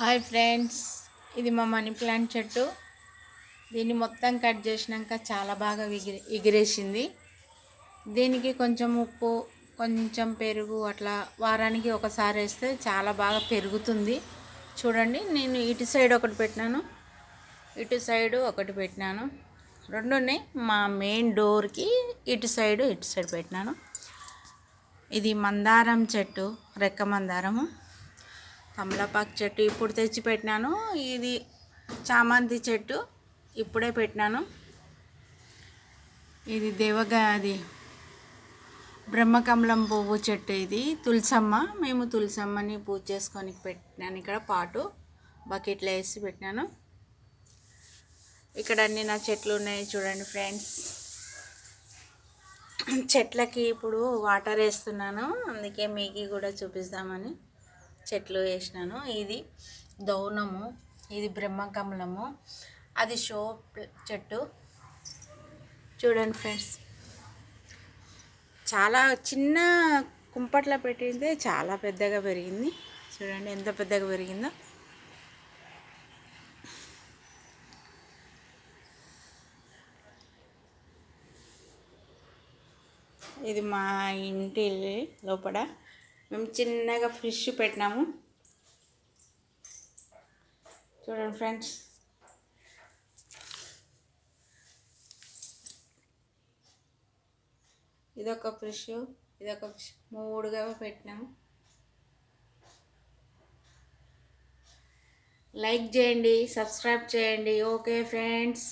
Hi friends ఇది మా money plant చెట్టు. దీన్ని మొత్తం కట్ చేసినాక చాలా బాగా ఎగిరి ఎగిరేసింది. దీనికి కొంచెం ఉప్పు కొంచెం పెరుగు అట్లా వారానికి ఒకసారి వేస్తే చాలా బాగా పెరుగుతుంది. చూడండి నేను ఇటు సైడ్ ఒకటి పెట్టినాను. ఇటు సైడు ఒకటి పెట్టినాను. రెండు ఉన్నాయి. మా మెయిన్ డోర్కి ఇటు సైడు ఇటు సైడ్ పెట్టినాను. ఇది మందారం చెట్టు రెక్క మందారము. కమలాపాకు చెట్టు ఇప్పుడు తెచ్చి పెట్టినాను. ఇది చామంతి చెట్టు ఇప్పుడే పెట్టినాను. ఇది దేవగా అది బ్రహ్మకమలం పువ్వు చెట్టు ఇది. తులసమ్మ మేము తులసమ్మని పూజ చేసుకొని పెట్టినాను. ఇక్కడ పాటు బకెట్లో వేసి పెట్టినాను. ఇక్కడ అన్ని నా చెట్లు ఉన్నాయి చూడండి ఫ్రెండ్స్. చెట్లకి ఇప్పుడు వాటర్ వేస్తున్నాను. అందుకే మీకు కూడా చూపిస్తామని. చెట్లు వేసినాను. ఇది దౌనము ఇది బ్రహ్మకమలము అది షో చెట్టు. చూడండి ఫ్రెండ్స్. చాలా చిన్న కుంపట్లో పెట్టింది చాలా పెద్దగా పెరిగింది. చూడండి ఎంత పెద్దగా పెరిగిందో. ఇది మా ఇంటి లోపల మేము చిన్నగా ఫిష్ పెట్టినాము. చూడండి ఫ్రెండ్స్. ఇదొక ఫిష్ ఇదొక ఫిష్. మూడుగా పెట్టినాము. లైక్ చేయండి సబ్స్క్రైబ్ చేయండి. Okay friends.